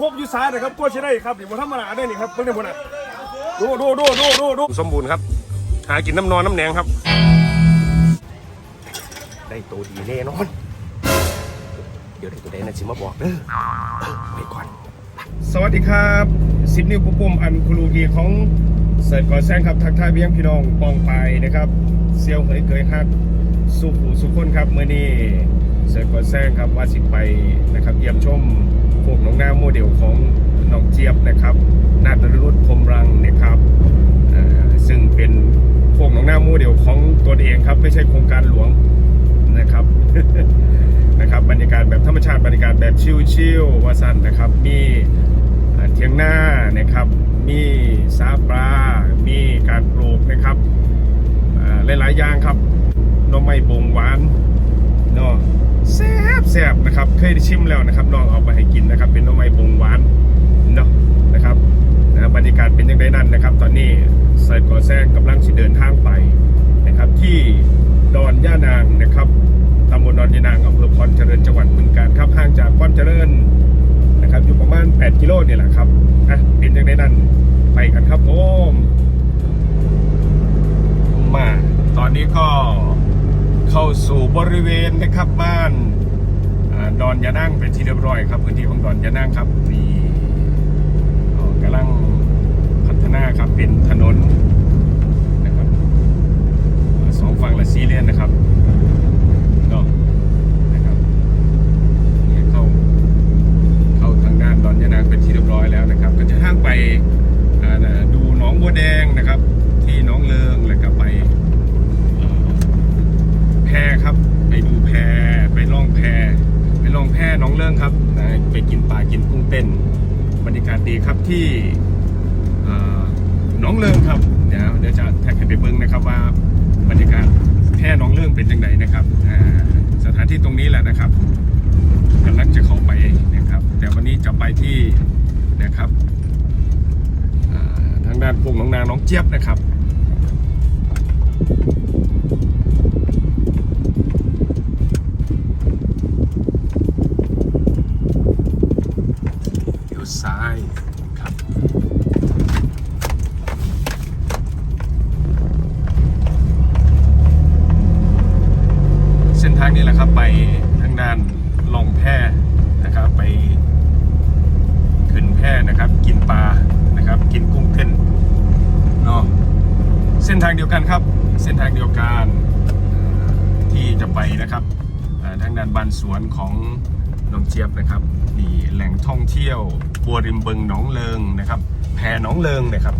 ครบอยุสายนะครับก็ใช้ได้ครับนี่บ่ธรรมดาได้นี่ครับเพิ่งได้บ่น่ะดูดูดูดูดูดูสมบูรณ์ครับ หากินน้ำนอนน้ำแหนงครับ ได้ตัวดีแน่นอน เดี๋ยวได้ตัวใดนั่นสิมาบอกเด้อเออไปก่อน สวัสดีครับสิบนิ้วปุ๊บปุ่มอันครูกีของเสิร์ชก่อแซงครับทักทายเบี้ยงพี่น้องปองไปนะครับเซียวเหยเกยฮักสุขูสุขคนครับเมื่อนี้เสิร์ชก่อแซงครับว่าสิไปนะครับเยี่ยมชม พวกน้องหน้าโมเดลของน้องเจี๊ยบนะครับนาตรุษพรมรังนะครับซึ่งเป็นพวกน้องหน้าโมเดลของตัวเองครับ ไม่ใช่โครงการหลวงนะครับนะครับบรรยากาศแบบธรรมชาติบรรยากาศแบบชิลๆวาสันนะครับ มีเทียงหน้านะครับ มีซาปลา มีการปลูกนะครับหลายๆอย่างครับน้องไม้บงหวานเนาะ นะครับเคยชิมแล้วนะครับน้องเอาไปให้กินนะครับ เป็นน้องไม้บงหวานเนาะนะครับนะบรรยากาศเป็นยังไงนั่นนะครับ ตอนนี้ใส่ก่อแซงกำลังสิเดินทางไปนะครับ ที่ดอนย่านางนะครับตำบลดอนย่านางอำเภอพรเจริญจังหวัดบึงกาฬครับห่างจากพรเจริญนะครับอยู่ประมาณ 8 กิโลเนี่ยแหละครับอะเป็นยังไงนั่นไปกันครับผมมาตอนนี้ก็เข้าสู่บริเวณนะครับบ้าน ดอนยานั่งเป็นที่เรียบร้อยครับพื้นที่ของดอนยานั่งครับมีเอ่อกำลังพัฒนาครับเป็นถนนนะครับอ่าสองฝั่งละสี่เลนนะครับ ก็นะครับเนี่ยเข้าเข้าทางด้านดอนยานางเป็นที่เรียบร้อยแล้วนะครับ ก็จะห้างไปอ่านะดูหนองบัวแดงนะครับ ที่หนองเลิงแล้วก็ไปเอ่อแพครับ ไปดูแพไปล่องแพไปล่องแพหนองเลิงครับนะไปกินปลากินกุ้งเต้นบรรยากาศดีครับที่เอ่อหนองเลิงครับเดี๋ยวเดี๋ยวจะแท็กให้ไปเบิ้งนะครับว่าบรรยากาศ แพร่หน้อง เป็นยังไงนะครับสถานที่ตรงนี้แหละนะครับกำลังจะเข้าไปนะครับ แต่วันนี้จะไปที่นะครับทางด้านพวกน้องนางน้องเจี๊ยบนะครับ เดี๋ยวซ้ายครับ เส้นทางนี้แหละครับไปทางด้านลงแพนะครับ ไปขึ้น แพนะครับ กินปลานะครับ กินกุ้งเต้นเนาะเส้นทางเดียวกันครับ เส้นทางเดียวกันที่จะไปนะครับทางด้านบ้านสวนของน้องเจี๊ยบนะครับนี่แหล่งท่องเที่ยวบัวริมบึงหนองเลิงนะครับ แพหนองเลิงนะครับ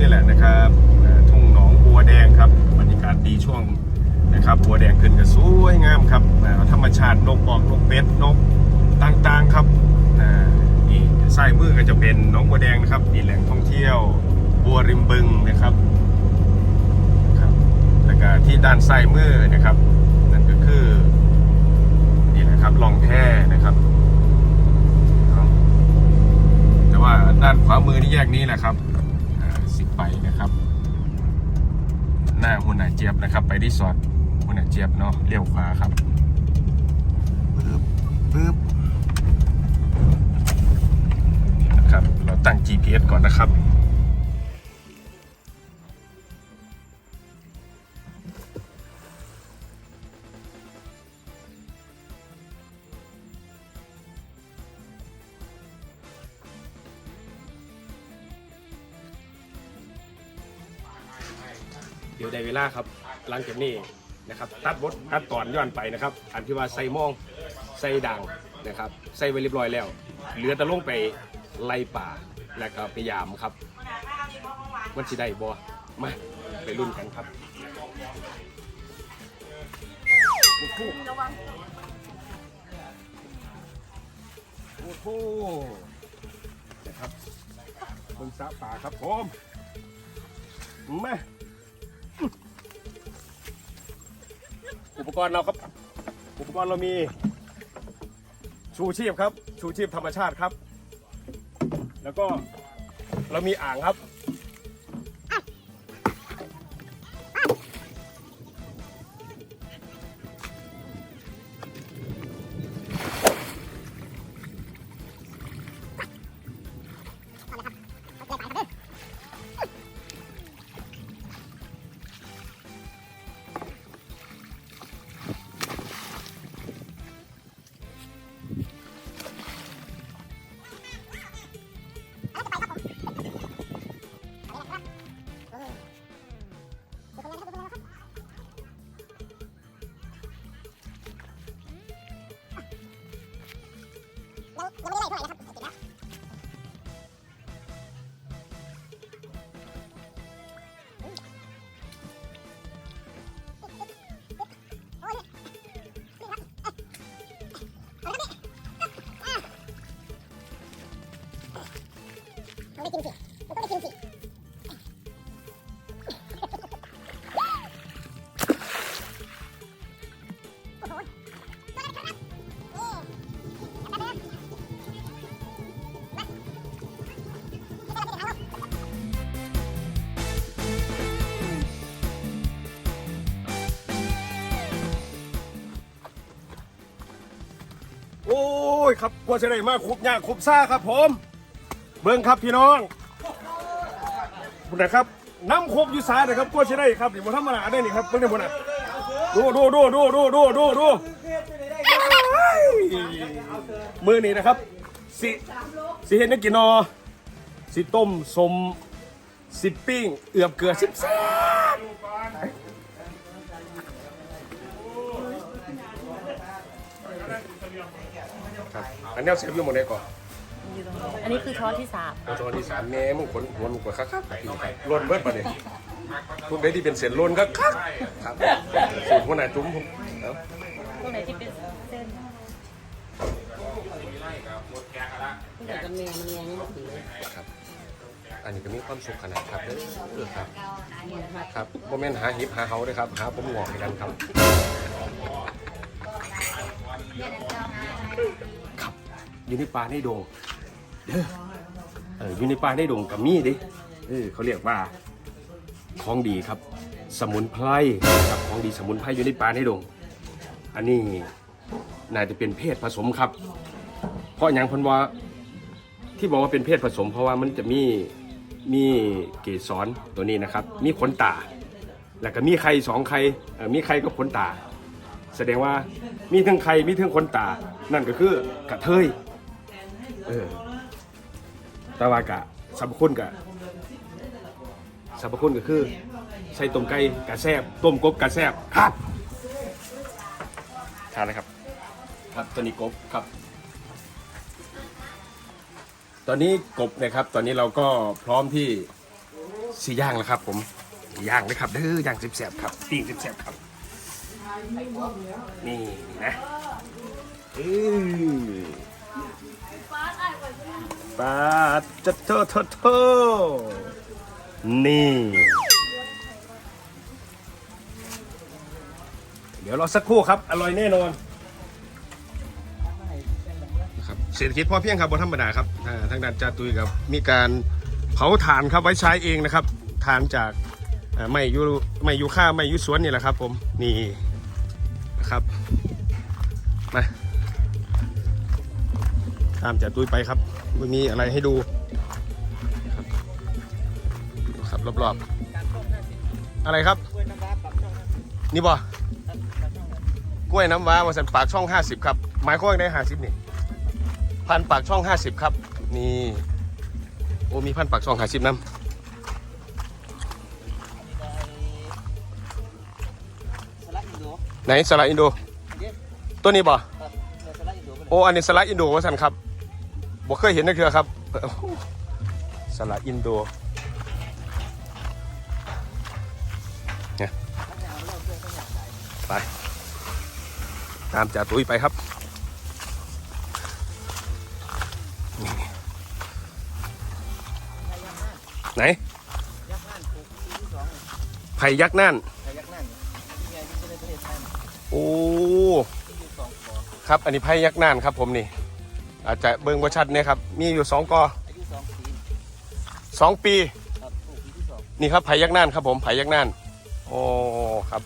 นี่แหละนะครับทุ่งหนองบัวแดงครับบรรยากาศดีช่วงนะครับบัวแดงขึ้นก็สวยงามครับธรรมชาตินกปอกนกเป็ดนกต่างๆครับนี่ซ้ายมือก็จะเป็นหน้องบัวแดงนะครับนี่แหล่งท่องเที่ยวบัวริมบึงนะครับครับแล้วก็ที่ด้านซ้ายมือนะครับ นั่นก็คือนี่นะครับลองแพนะครับแต่ว่าด้านขวามือที่แยกนี้แหละครับอ่าสิบไปนะครับ หน้าหุ่ นหนาเจี๊ยบนะครับ ไปที่สอดหุ่นหนาเจี๊ยบเนาะเลี้ยวขวาครับปึ๊บปึ๊บนะครับ เราตั้ง GPS ก่อนนะครับเดี๋ยวได้เวลาครับ หลังจากนี้นะครับตัดบทตัดตอนย้อนไปนะครับอันที่ว่าใส่มองใส่ด่างนะครับใส่ไว้เรียบร้อยแล้ว เหลือแต่ลงไปไล่ป่าแล้วก็ไปยามครับมันสิได้บ่มาไปรุ่นกันครับโอ้โหโอ้โหครับเบิ่งสะป่าครับผมมา อุปกรณ์เราครับ อุปกรณ์เรามีชูชีพครับ ชูชีพธรรมชาติครับ แล้วก็เรามีอ่างครับ ว่าจะได้มาคุบยากคุบซ่าครับผม เบิ้งครับพี่น้องบุญนะครับน้ำคบอยู่สายนะครับกว่าจะได้ครับนี่มันธรรมดาได้นี่ครับเบิ้งได้บุญนะดูดูดูดูดูดูดูดูมือนี่นะครับสิสิเห็นนักกินนอสิต้มสมสิปิ้งเอือบเกลือสิบแซ่บครับ อันนี้เอาเสียบอยู่หมดเลยก่อนอันนี้คือช้อนที่สามตอนที่สามแม่มึงขนหัวมึงกว่าคักคักล้นเบิดปะเนี่ยพวกใดที่เป็นเส้นล้นก็คักครับสูตรหัวหน้าจุ้มผมเอาตรงไหนที่เป็นเส้นครับ อันนี้ก็มีความสุขขนาดครับเด้อครับ ครับโมเมนต์หาหิบหาเฮาด้วยครับ หาผมหงอกด้วยกันครับครับ อยู่ในป่าในดงเด้อเอออยู่ในป่าในดงกับมีดิเออเขาเรียกว่าของดีครับ สมุนไพรครับของดีสมุนไพรอยู่ในป่าในดง อันนี้น่าจะเป็นเพศผสมครับ เพราะอย่างพันว่าที่บอกว่าเป็นเพศผสม เพราะว่ามันจะมีมีเกสรตัวนี้นะครับ มีขนตา แล้วก็มีไข่สองไข่มีไข่กับขนตา แสดงว่ามีทั้งไข่มีทั้งขนตา นั่นก็คือกระเทย เออแต่ว่ากะสรรพคุณกะสรรพคุณก็คือ ใส่ต้มไก่กระแซบต้มกบกระแซบครับทานเลยครับ ครับตัวนี้กบครับ ตอนนี้กบนะครับ ตอนนี้เราก็พร้อมที่สีย่างแล้วครับผมย่างเลยครับเด้อย่างสิบแสบครับปิ้งสิบแสบครับ นี่นะอือ ปลาจะโทโทโทนี่ เดี๋ยวรอสักครู่ครับ อร่อยแน่นอนครับเศรษฐกิจพอเพียงครับบนธรรมดาครับอ่าทางด้านจาตุยครับ มีการเผาถ่านครับไว้ใช้เองนะครับถ่านจากอ่าไม่ยูไม่ยูค่าไม่ยูสวนนี่แหละครับ ผมนี่นะครับมาตามจาตุยไปครับ ไม่มีอะไรให้ดูครับดูครับรอบๆอะไรครับ นี่บ่กล้วยน้ำว้ามาสันปากช่อง 50 ครับหมายความว่าได้50นี่พันปากช่อง 50 ครับ นี่โอ้มีพันปากช่อง50น้ำไหนสละอินโด ตัวนี้บ่โอ้ อันนี้สละอินโดว่าสันครับ ผมเคยเห็นนักเถือครับ สละอินโดเนียไป ตามจ่าตุ้ยไปครับไหนไผ่ยักษ์นั่นโอ้ ครับ อันนี้ไผ่ยักษ์นั่นครับผมนี่ อาจจะเบิ่งว่าชัดเนี่ยครับ มีอยู่สองกออายุสองปีสองปี ครับปลูกปีที่สองนี่ครับไผ่ยักษ์น่านครับผมไผ่ยักษ์น่านโอ้ครับ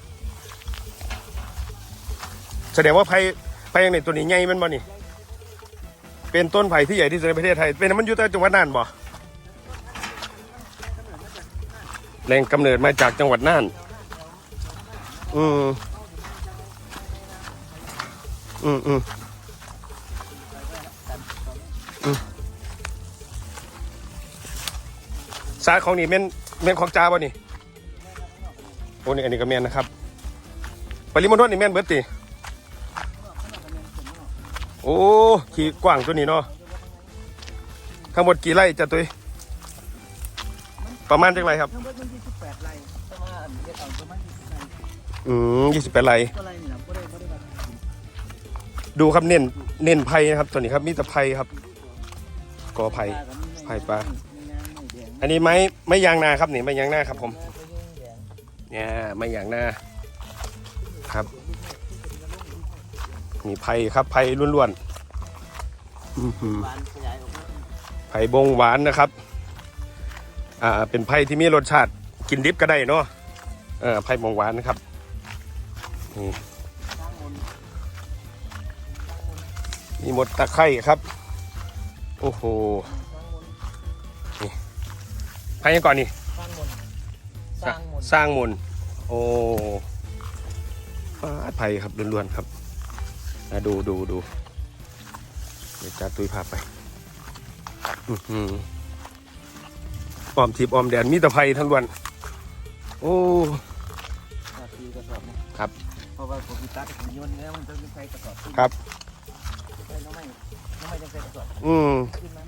แสดงว่าไผ่ไผ่ยังในตัวนี้ใหญ่แมันบ่นี่ เป็นต้นไผ่ที่ใหญ่ที่สุดในประเทศไทย เป็นมันอยู่ใต้จังหวัดน่านบ่แหล่งกำเนิดมาจากจังหวัดน่าน อืมอืมอืม สาของนี่เม่นเม่นของจ้าบ่นี่โอ้นี่อันนี้ก็แม่นนะครับปริมณฑลนี่แม่นเบิดติโอ้ขี่กว้างตัวนี้เนาะทั้งหมดกี่ไร่จะตุยประมาณจังไรครับทั้งหมดมันที่สิบแปดไร่แต่ว่าอันเดียวเอาประมาณยี่สิบไร่อืมยี่สิบแปดไร่ดูครับเน้นเน้นไผ่นะครับตัวนี้ครับมีแต่ไผ่ครับกอไผ่ไผ่ปลา อันนี้ไม้ไม้ยางนาครับนี่ไม้ยางนาครับผมเนี่ยไม้ยางนาครับ มีไผ่ครับไผ่ล้วนๆไผ่บงหวานนะครับ อ่าเป็นไผ่ที่มีรสชาติกินดิบก็ได้เนาะเออไผ่บงหวานนะครับนี่มีหมดตะไคร่ครับ โอ้โหนต์ ไผ่ยังก่อนนี่สร้างมนต์สร้างมนต์สร้างมนต์โอ้ฟาดไผ่ครับล้วนๆครับอะดูดูดูเดี๋ยวจัดตุยพาไปอื้อหืออ้อมทิพย์อ้อมแดนมีแตะไผ่ทั้งล้วนโอ้ครับปีกระสอบนะครับเพราะว่าผมมีตัดผมโยนแล้วมันจะเป็นไฟกระสอบขึ้นครับใช่น้องไม่น้องไม่จะใส่กระสอบอืมขึ้นนั้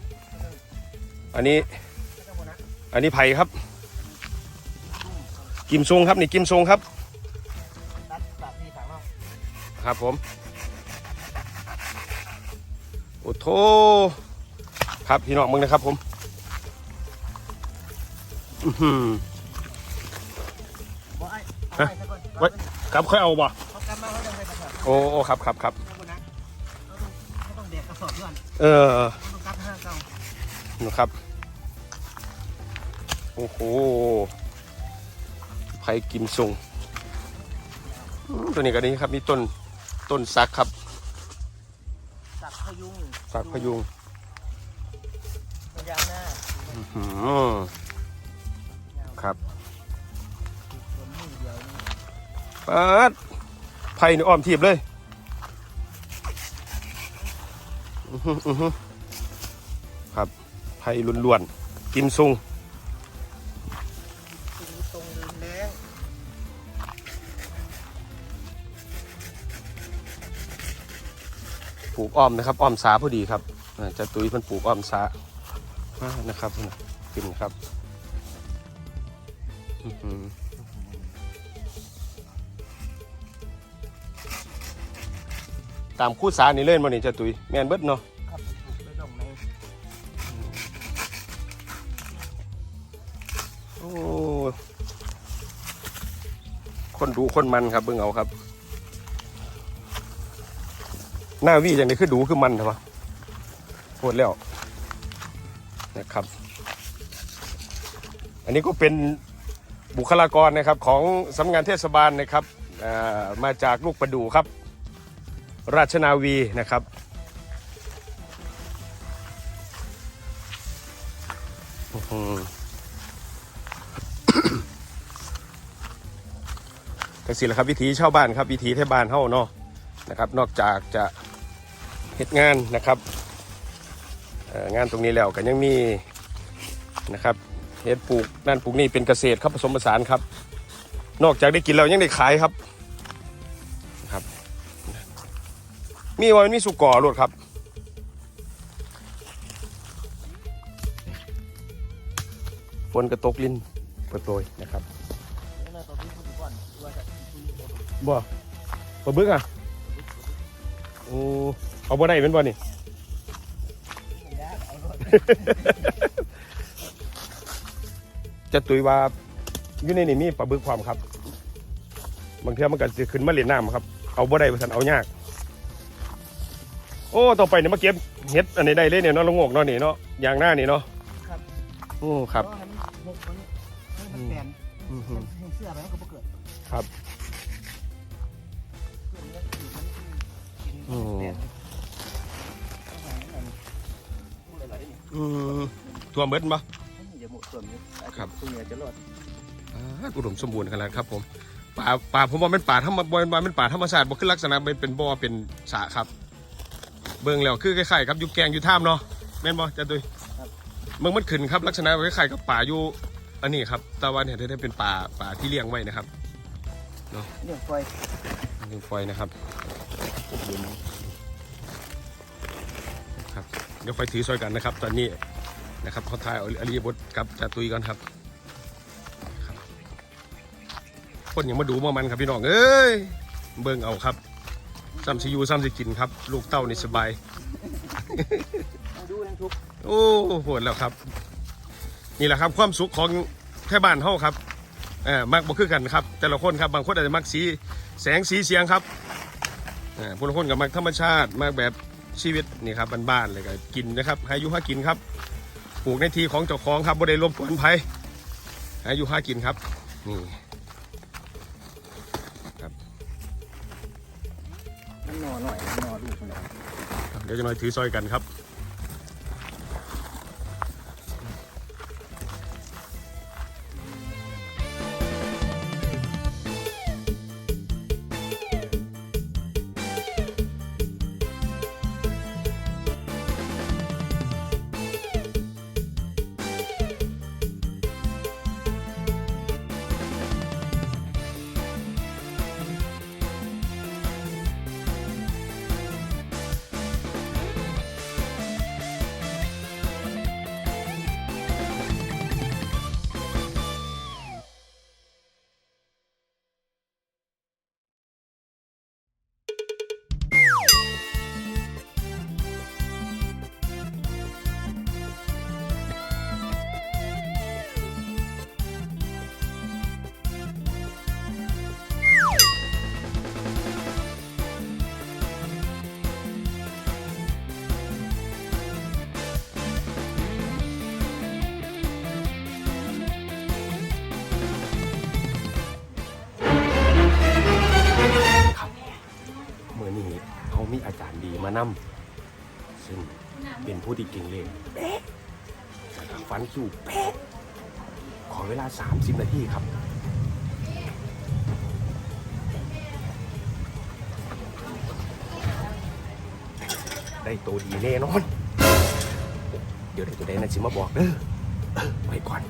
อันนี้ไผ่ครับ กิมซงครับนี่กิมซงครับครับผมโอ้โถครับพี่น้องมึงนะครับผมฮะไว้ครับค่อยเอาบ่โอ้โอ้ครับครับครับเออครับ โอ้โหไผ่กิมซุงอืมตัวนี้ก็นี้ครับมีต้นต้นซักครับสักพยุงซักพยุงพยางหน้าอื้อหือครับส่วนมือเดียวนี่ปัดไผ่นี่อ้อมทีบเลยอื้อหืออื้อหือครับไผ่ล้วนๆกิมซุง ปลูกอ้อมนะครับ อ้อมสาพอดีครับจะตุ้ยเพิ่นปลูกอ้อมสานะครับพุ่นน่ะขึ้นครับตามคู่สานี่เล่นบ่นี่จะตุยแม่นเบิดเนาะครับปลูกด้วยดอกไม้โอ้คนดูคนมันครับเบิ่งเอาครับ หน้าวี่อย่างนี้คือดูคือมันใช่ปะโหดแล้วนะครับ อันนี้ก็เป็นบุคลากรนะครับของสำนักงานเทศบาลนะครับามาจากลูกประดูครับ ราชนาวีนะครับอื้อหือแต่สิแหละครับวิถีชาวบ้านครับวิถีเทศบาลเฮาเนาะนะครับ นอกจากจะ เฮ็ดงานนะครับงานตรงนี้แล้วก็ยังมีนะครับเฮ็ดปลูกนั่นปลูกนี่เป็นเกษตรครับผสมผสานครับ นอกจากได้กินแล้วยังได้ขายครับนะครับ มีวันมีสุกอรวดครับฝนกระตกลิ้นโปรยนะครับแล้วเราต้องพิสูจน์ก่อนว่าจะคุณโดนบ่บ่บึกอะโอ้ เอาบ่ได้เป็นบ่นี่ยากเอารถจะตุยว่าอยู่ในนี่มีปลาบึกความครับ บางเทื่อมันก็สิขึ้นมาเล่นน้ำครับ เอาบ่ได้ว่าซั่นเอายาก โอ้ต่อไปเนี่ยมาเก็บเห็ดอันนี้ได้เลยเนี่ยเนาะละโงกเนาะนี่เนาะอย่างหน้านี่เนาะครับ โอ้ครับ เพาะว่ามันหกมันให้มันแปลนอือฮึมันให้เสื้อไปมันก็บ่เกิดครับ เกิดแล้วอยู่มันกินโอ้แปลน อะไรได้นี่อืมตัวเบิดบ่ อย่าหมดส่วนนี้ครับ ตัวเนี้ยจะรอดอ่าอุดมสมบูรณ์ขนาดครับผมป่าป่าผมว่าเป็นป่าธรรมบ่ว่าเป็นป่าธรรมชาติบ่คือลักษณะเป็นเป็นบ่อเป็นสระครับ เบิ่งแล้วคือคล้ายๆครับอยู่แกงอยู่ท่ามเนาะแม่นบ่จ้าตุยเมืองมันขึ้นครับลักษณะคล้ายๆกับป่าอยู่อันนี้ครับแตะวันเนี่ยได้เป็นป่าป่าที่เลี้ยงไว้นะครับเนี่ยไฟเลี้ยงฟอยนะครับครับเดี๋ยวไฟถือซอยกันนะครับ ตอนนี้นะครับเขาทายอริยบทกับจาตุยก่อนครับคนยังมาดูมามันครับพี่น้องเอ้ยเบิ่งเอาครับซ้ำสิอยูซ้ำสิกินครับ ลูกเต้านี่สบายดูนั่งทุกโอ้โหดแล้วครับ นี่แหละครับความสุขของแค่บ้านเฮาครับเออมักบ่คือกันครับ แต่ละคนครับบางคนอาจจะมักสีแสงสีเสียงครับเออผู้ละคนก็มักธรรมชาติมักแบบ ชีวิตนี่ครับบ้านๆเลยก็กินนะครับให้อายุหากินครับปลูกในที่ของเจ้าของครับบ่ได้รบกวนไผให้อายุหากินครับนี่มันนอนหน่อยมันนอนลูกมันนอนเดี๋ยวจะน้อยถือซอยกันครับครับ นำซึ่งเป็นผู้ที่เก่งเลขเป๊ะนฟันคิวเป๊ะขอเวลา 30 นาทีครับได้ตัวดีแน่นอน เดี๋ยวได้ตัวใดนั่นสิมาบอกเด้ออไว้ก่อน